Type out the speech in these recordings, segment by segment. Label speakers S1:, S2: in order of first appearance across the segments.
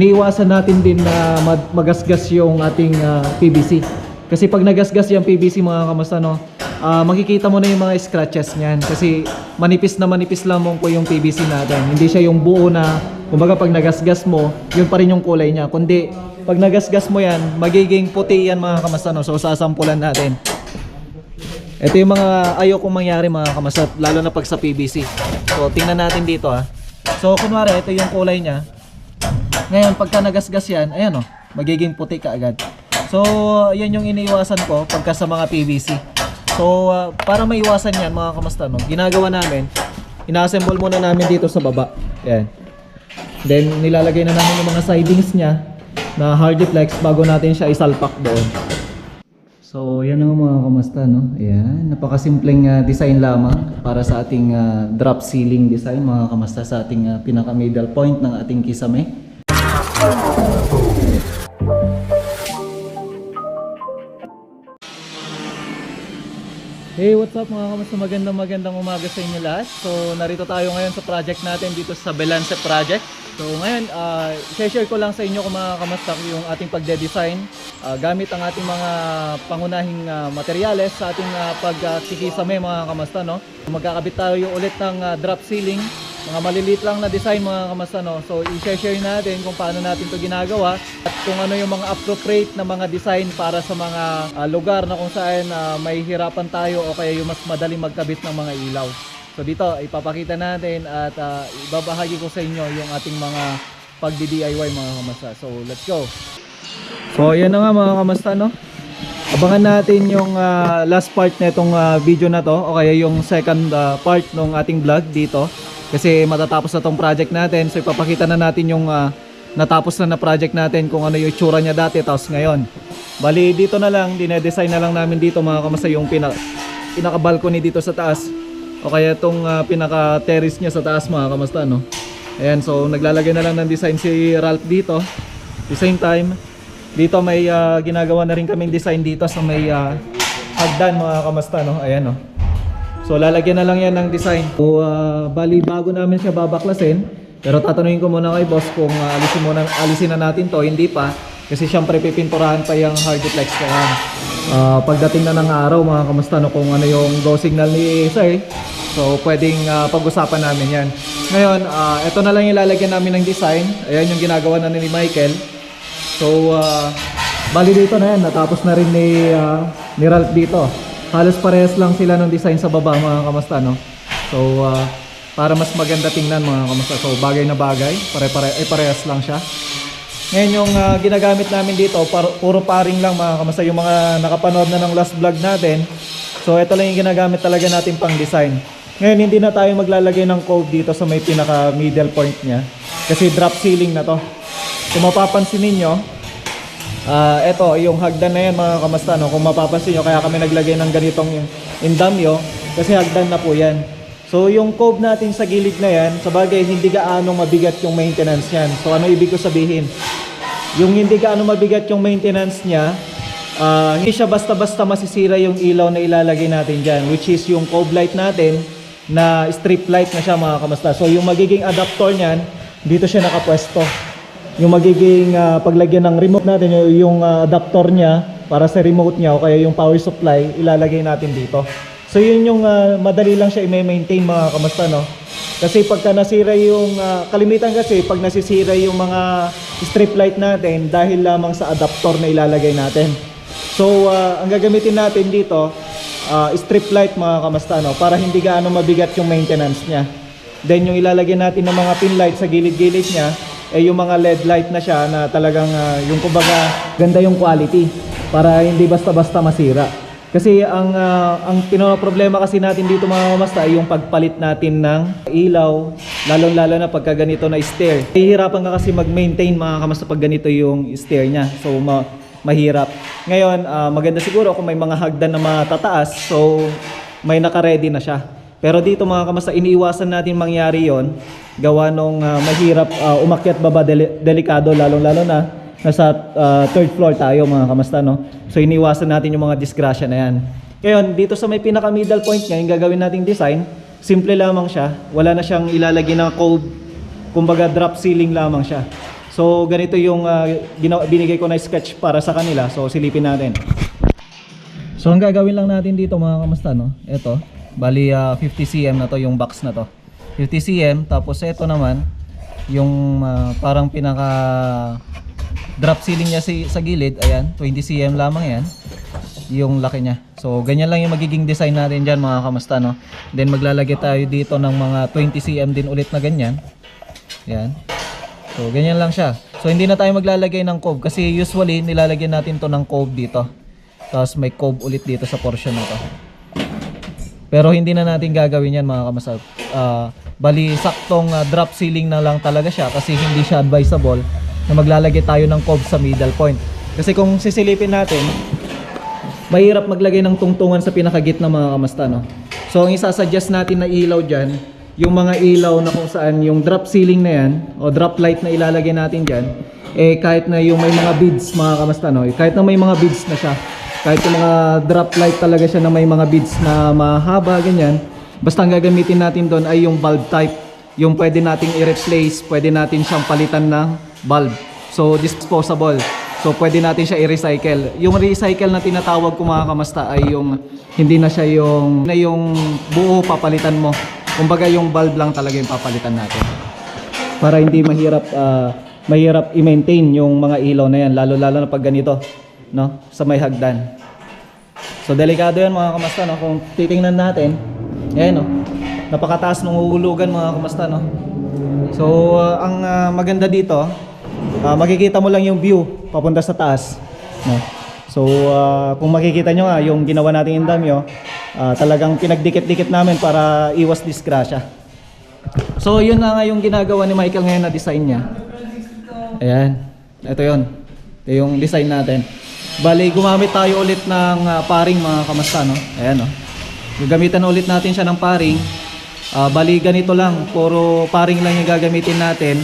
S1: iniiwasan natin din na mag- magasgas yung ating ah, PVC. Kasi pag nagasgas yung PVC mga kamusta no, ah, makikita mo na yung mga scratches niyan kasi manipis na manipis lamang po yung PVC natin. Hindi siya yung buo na kumbaga pag nagasgas mo, yun pa rin yung kulay niya. Kundi pag nagasgas mo yan, magiging puti yan mga kamusta no. So sasampulan natin. Ito yung mga ayokong mangyari mga kamasat, lalo na pag sa PVC. So, tingnan natin dito ha. So, kunwari, ito yung kulay niya. Ngayon, pagka nagasgas yan, ayan o, magiging puti ka agad. So, yan yung iniiwasan ko pagka sa mga PVC. So, ah, para maiwasan yan mga kamasta, no, ginagawa namin, ina-assemble muna namin dito sa baba. Yan. Then, nilalagay na namin yung mga sidings niya na hardiplex bago natin siya isalpak doon. So, yan ang mga kamusta, no? Ayan, napakasimpleng ah, design lamang para sa ating ah, drop ceiling design, mga kamusta, sa ating ah, pinaka-middle point ng ating kisame. Hey, what's up mga kamusta? Magandang magandang umaga sa inyo lahat. So, narito tayo ngayon sa project natin dito sa Belance Project. So, ngayon, uh, share ko lang sa inyo kung mga kamusta yung ating pagde-design ah, gamit ang ating mga pangunahing ah, materyales sa ating uh, pagkikisame mga kamusta, no? Magkakabit tayo ulit ng ah, drop ceiling, mga maliliit lang na design mga kamusta, no? So, i-share natin kung paano natin to ginagawa at kung ano yung mga appropriate na mga design para sa mga ah, lugar na kung saan ah, may hirapan tayo o kaya yung mas madaling magkabit ng mga ilaw. So dito ipapakita natin at ah, ibabahagi ko sa inyo yung ating mga pagdi-DIY mga kamasta. So let's go. So ayan na nga mga kamasta no. Abangan natin yung ah, last part nitong ah, video na to o kaya yung second ah, part ng ating vlog dito. Kasi matatapos na tong project natin. So ipapakita na natin yung ah, natapos na na project natin kung ano yung itsura niya dati tapos ngayon. Bali dito na lang, dinedesign na lang namin dito mga kamasta yung pina, pinaka-balcony dito sa taas. O kaya itong ah, pinaka-terrace niya sa taas mga kamasta no. Ayan, so naglalagay na lang ng design si Ralph dito. The same time, dito may ah, ginagawa na rin kaming design dito sa may ah, hagdan mga kamasta no. Ayan no. So lalagyan na lang yan ng design. So ah, bali bago namin siya babaklasin, pero tatanungin ko muna kay boss kung ah, alisin muna alisin na natin to, hindi pa kasi siyempre pipinturahan pa yung hardiplex kaya ah, pagdating na ng araw mga kamusta no kung ano yung go signal ni sir. So pwedeng ah, pag-usapan namin 'yan. Ngayon, ah, ito na lang yung lalagyan namin ng design. Ayan yung ginagawa na ni Michael. So, ah, bali dito na yan. Natapos na rin ni, ah, ni Ralph dito. Halos parehas lang sila ng design sa baba mga kamusta, no? So, ah, para mas maganda tingnan mga kamusta. So, bagay na bagay. Pare-pare, eh, parehas lang siya. Ngayon yung ah, ginagamit namin dito, par- puro paring lang mga kamusta. Yung mga nakapanood na ng last vlog natin. So, ito lang yung ginagamit talaga natin pang design. Ngayon, hindi na tayo maglalagay ng cove dito sa may pinaka middle point niya. Kasi drop ceiling na to. Kung mapapansin ninyo, ah ito, yung hagdan na yan mga kamasta, no? kung mapapansin nyo, kaya kami naglagay ng ganitong indamyo, kasi hagdan na po yan. So yung cove natin sa gilid na yan, sa hindi gaano mabigat yung maintenance yan. So ano ibig ko sabihin? Yung hindi gaano mabigat yung maintenance niya, ah, hindi siya basta-basta masisira yung ilaw na ilalagay natin dyan, which is yung cove light natin na strip light na siya mga kamasta. So yung magiging adapter niyan, dito siya nakapwesto yung magiging ah, paglagyan ng remote natin, yung, yung ah, adapter niya para sa remote niya o kaya yung power supply, ilalagay natin dito. So yun yung ah, madali lang siya i-maintain mga kamusta no. Kasi pagka nasira yung ah, kalimitan kasi pag nasisira yung mga strip light natin dahil lamang sa adapter na ilalagay natin. So ah, ang gagamitin natin dito ah, strip light mga kamusta no para hindi gaano mabigat yung maintenance niya. Then yung ilalagay natin ng mga pin light sa gilid-gilid niya eh yung mga LED light na siya na talagang ah, yung kumbaga ganda yung quality para hindi basta-basta masira. Kasi ang ah, ang problema kasi natin dito mga kamasta ay yung pagpalit natin ng ilaw, lalong-lalo na pagka ganito na stair. Hihirapan ka kasi mag-maintain mga kamasta pag ganito yung stair niya. So ma- mahirap. Ngayon, ah, maganda siguro kung may mga hagdan na matataas, so may naka-ready na siya. Pero dito mga kamasta, iniiwasan natin mangyari yon gawa nung ah, mahirap ah, umakyat baba deli- delikado lalong-lalo na nasa ah, third floor tayo mga kamasta no. So iniwasan natin yung mga disgrasya na yan. Ngayon, dito sa may pinaka middle point niya, yung gagawin nating design, simple lamang siya. Wala na siyang ilalagay na code, kumbaga drop ceiling lamang siya. So ganito yung ginawa, binigay ko na sketch para sa kanila. So silipin natin. So ang gagawin lang natin dito mga kamusta no? Ito, bali ah, 50 cm na to yung box na to. 50 cm tapos ito naman yung ah, parang pinaka drop ceiling niya si, sa gilid, ayan, 20 cm lamang yan. Yung laki niya. So ganyan lang yung magiging design natin diyan mga kamusta no. Then maglalagay tayo dito ng mga 20 cm din ulit na ganyan. Yan. So ganyan lang siya. So hindi na tayo maglalagay ng cove kasi usually nilalagyan natin to ng cove dito. Tapos may cove ulit dito sa portion na to. Pero hindi na natin gagawin yan mga kamasal. Ah, bali saktong ah, drop ceiling na lang talaga siya kasi hindi siya advisable na maglalagay tayo ng cove sa middle point. Kasi kung sisilipin natin, mahirap maglagay ng tungtungan sa pinakagitna mga kamasta no. So ang isasuggest natin na ilaw diyan, yung mga ilaw na kung saan yung drop ceiling na yan o drop light na ilalagay natin diyan, eh kahit na yung may mga beads mga kamasta no, kahit na may mga beads na siya, kahit yung mga drop light talaga siya na may mga beads na mahaba ganyan, basta ang gagamitin natin doon ay yung bulb type, yung pwede nating i-replace, pwede natin siyang palitan ng bulb. So disposable. So pwede natin siya i-recycle. Yung recycle na tinatawag ko mga kamasta ay yung hindi na siya yung na yung buo papalitan mo. Kumbaga yung bulb lang talaga yung papalitan natin. Para hindi mahirap ah, mahirap i-maintain yung mga ilaw na yan lalo lalo na pag ganito, no? Sa may hagdan. So delikado yan mga kamasta no. Kung titingnan natin, ayan no. Napakataas ng uhulugan mga kamasta no. So ah, ang ah, maganda dito, ah, makikita mo lang yung view papunta sa taas. No? So ah, kung makikita nyo nga yung ginawa nating indamyo, ah, talagang pinagdikit-dikit namin para iwas disgrasya. So yun na nga yung ginagawa ni Michael ngayon na design niya. Ayan. Ito yun. Ito yung design natin. Bali, gumamit tayo ulit ng ah, paring mga kamasta, no? Ayan, no? Gagamitan ulit natin siya ng paring. Ah, bali, ganito lang. Puro paring lang yung gagamitin natin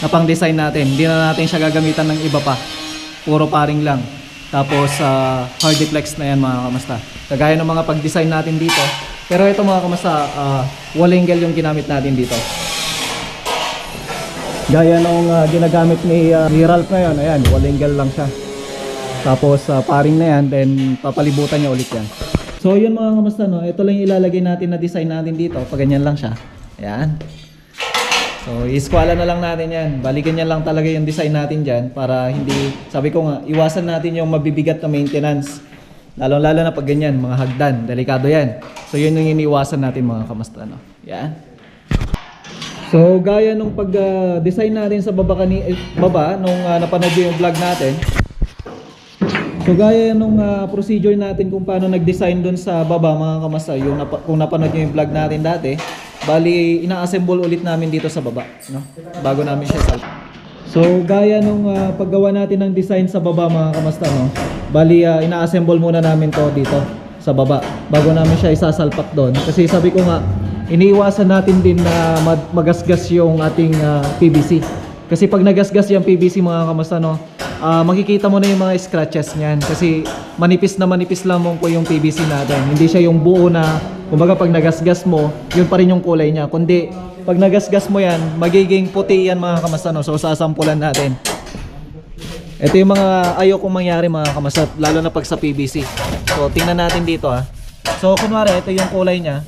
S1: na pang design natin. Hindi na natin siya gagamitan ng iba pa. Puro paring lang. Tapos, ah, hard na yan mga kamasta. Kagaya ng mga pag-design natin dito. Pero ito mga kamasta, uh, wall angle yung ginamit natin dito. Gaya nung ah, ginagamit ni, ah, ni Ralph ngayon, ayan, wall angle lang siya. Tapos ah, paring na yan, then papalibutan niya ulit yan. So yun mga kamusta no, ito lang ilalagay natin na design natin dito, pag ganyan lang siya. Ayan. So iskwala na lang natin yan, balikan niya lang talaga yung design natin dyan para hindi, sabi ko nga, iwasan natin yung mabibigat na maintenance. Lalo lalo na pag ganyan, mga hagdan, delikado yan. So yun yung iniwasan natin mga kamusta no. Yan. So gaya nung pag-design natin sa baba kani eh, baba nung ah, napanood yung vlog natin. So gaya nung ah, procedure natin kung paano nag-design doon sa baba mga kamasa, yung napa- kung napanood niyo yung vlog natin dati, bali ina-assemble ulit namin dito sa baba, no? Bago namin siya sa So gaya nung ah, paggawa natin ng design sa baba mga kamasta, no? Bali ah, ina-assemble muna namin to dito sa baba bago namin siya isasalpak doon. Kasi sabi ko nga, iniiwasan natin din na mag- magasgas yung ating ah, PVC. Kasi pag nagasgas yung PVC mga kamasta, no? Ah, makikita mo na yung mga scratches niyan. Kasi manipis na manipis lamang po yung PVC natin. Hindi siya yung buo na, kumbaga pag nagasgas mo, yun pa rin yung kulay niya. Kundi, pag nagasgas mo yan, magiging puti yan mga kamasta, no? So sasampulan natin. Ito yung mga ayokong mangyari mga kamasat, lalo na pag sa PVC. So, tingnan natin dito ha. So, kunwari, ito yung kulay niya.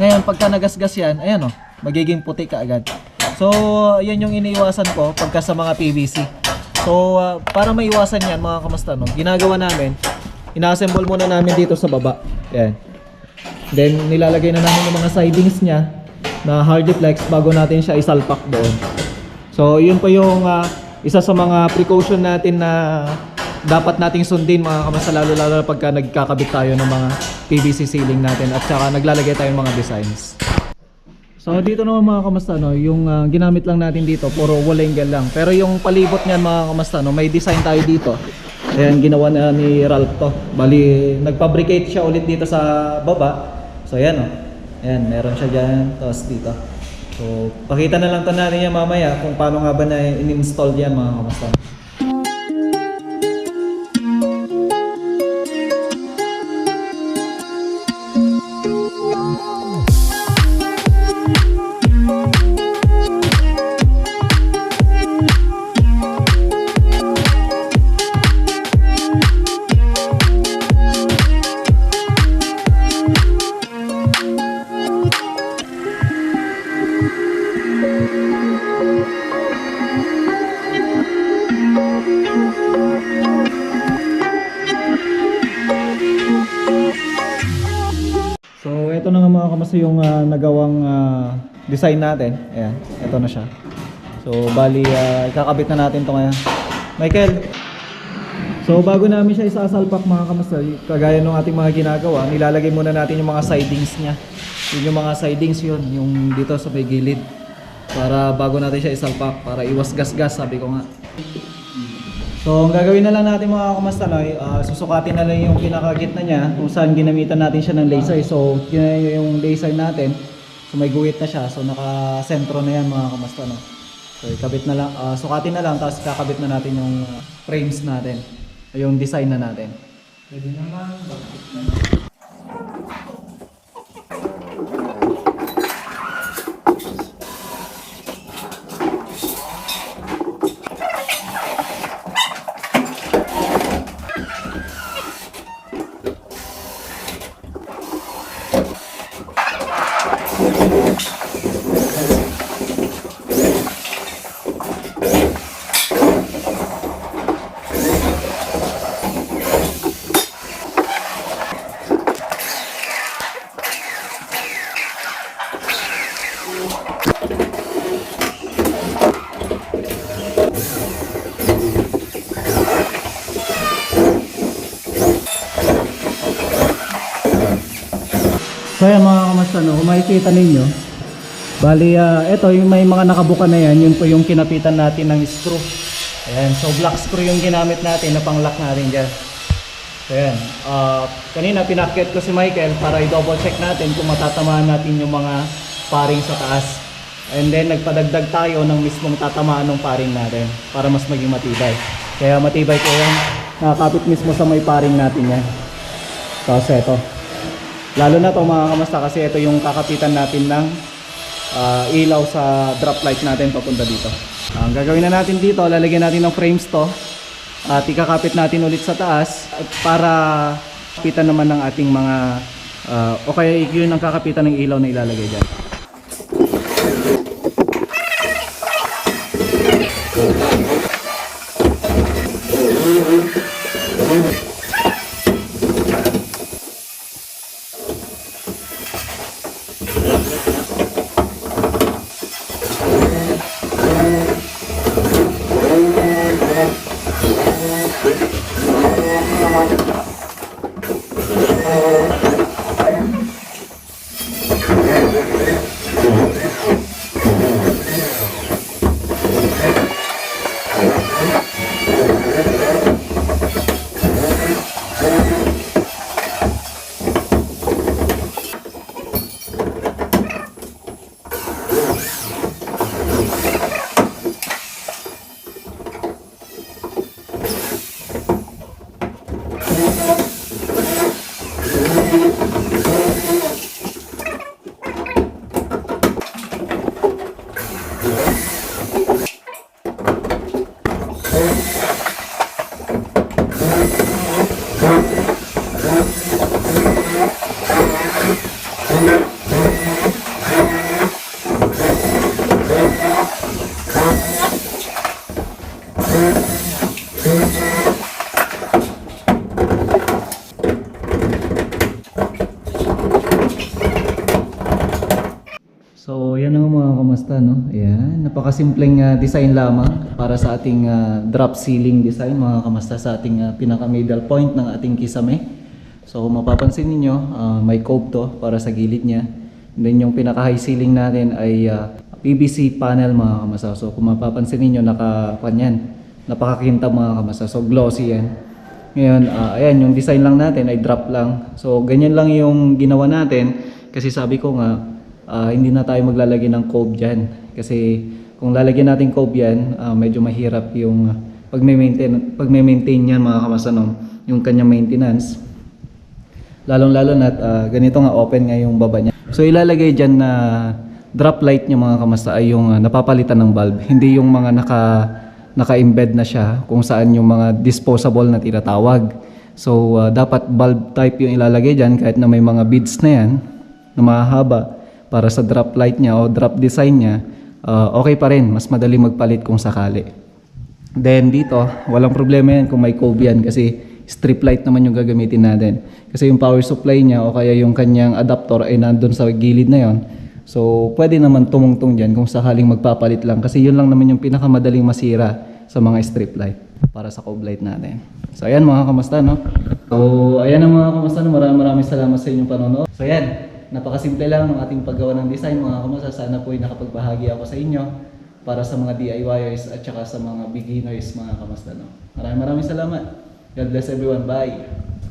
S1: Ngayon, pagka nagasgas yan, ayan o, magiging puti ka agad. So, yan yung iniiwasan ko pagka sa mga PVC. So, ah, para maiwasan yan mga kamasta, no, ginagawa namin, ina-assemble muna namin dito sa baba. Yan. Then, nilalagay na namin yung mga sidings niya na hard bago natin siya isalpak doon. So, yun po yung ah, isa sa mga precaution natin na dapat nating sundin mga kamasa lalo lalo pagka nagkakabit tayo ng mga PVC ceiling natin at saka naglalagay tayo ng mga designs. So dito naman mga kamasta no, yung ah, ginamit lang natin dito puro angle lang. Pero yung palibot niyan mga kamasta no, may design tayo dito. Ayan ginawa na ni Ralph to. Bali nagfabricate siya ulit dito sa baba. So ayan oh. Ayan, meron siya diyan tapos dito. So pakita na lang to natin yan mamaya kung paano nga ba na in-install yan mga kamasta. Ito na nga mga kamasa yung ah, nagawang ah, design natin. Ayan, ito na siya. So, bali, ah, ikakabit na natin ito ngayon. Michael! So, bago namin siya isasalpak mga kamasa, kagaya ng ating mga ginagawa, nilalagay muna natin yung mga sidings niya. Yun yung mga sidings yun, yung dito sa may gilid. Para bago natin siya isalpak, para iwas gas-gas, sabi ko nga. So, ang gagawin na lang natin mga kamastanoy, uh, susukatin na lang yung pinakagitna niya kung saan ginamitan natin siya ng laser. So, yun yung laser natin. So, may guhit na siya. So, naka-sentro na yan mga kamastanoy. So, ikabit na lang, ah, sukatin na lang, tapos kakabit na natin yung ah, frames natin. Yung design na natin. Pwede naman, So ayan mga kamasta, no, kung makikita ninyo, bali ah, ito yung may mga nakabuka na yan, yun po yung kinapitan natin ng screw. Ayan, so black screw yung ginamit natin na pang-lock natin dyan. Ayan, ah, kanina pinakyat ko si Michael para i-double check natin kung matatamaan natin yung mga paring sa taas. And then nagpadagdag tayo ng mismong tatamaan ng paring natin para mas maging matibay. Kaya matibay ko yan, nakakapit mismo sa may paring natin yan. Tapos ito, Lalo na to mga kamasta kasi ito yung kakapitan natin ng ah, ilaw sa drop light natin papunta dito. Ang gagawin na natin dito, lalagyan natin ng frames to at ikakapit natin ulit sa taas para kapitan naman ng ating mga ah, o kaya yun ang kakapitan ng ilaw na ilalagay dyan. So, yan ang mga kamasta, no? Ayan, napakasimpleng ah, design lamang para sa ating ah, drop ceiling design, mga kamasta, sa ating ah, pinaka-middle point ng ating kisame. So, mapapansin ninyo, ah, may cove to para sa gilid niya. And then, yung pinaka-high ceiling natin ay ah, PVC panel, mga kamasta. So, kung mapapansin ninyo, naka, kanyan, napakakintab, mga kamasta. So, glossy yan. Ngayon, ah, ayan, yung design lang natin ay drop lang. So, ganyan lang yung ginawa natin. Kasi sabi ko nga, ah, hindi na tayo maglalagay ng cove dyan. Kasi kung lalagyan natin cove yan, ah, medyo mahirap yung pag pag-maintain, pag-maintain yan mga kamasanon, yung kanyang maintenance. Lalong-lalo na ah, ganito nga open nga yung baba niya. So ilalagay dyan na drop light niya mga kamasta ay yung ah, napapalitan ng bulb. Hindi yung mga naka naka-embed na siya kung saan yung mga disposable na tinatawag. So ah, dapat bulb type yung ilalagay dyan kahit na may mga beads na yan na mahahaba para sa drop light niya o drop design niya, ah, okay pa rin. Mas madali magpalit kung sakali. Then dito, walang problema yan kung may cove yan kasi strip light naman yung gagamitin natin. Kasi yung power supply niya o kaya yung kanyang adapter ay nandun sa gilid na yon. So, pwede naman tumungtong dyan kung sakaling magpapalit lang. Kasi yun lang naman yung pinakamadaling masira sa mga strip light para sa cove light natin. So, ayan mga kamusta, no? So, ayan ang mga kamusta, no? Maraming maraming salamat sa inyong panonood. So, ayan. Napakasimple lang ng ating paggawa ng design, mga kamusta. Sana po ay nakapagbahagi ako sa inyo para sa mga DIYers at saka sa mga beginners, mga kamusta? Maraming maraming salamat. God bless everyone. Bye!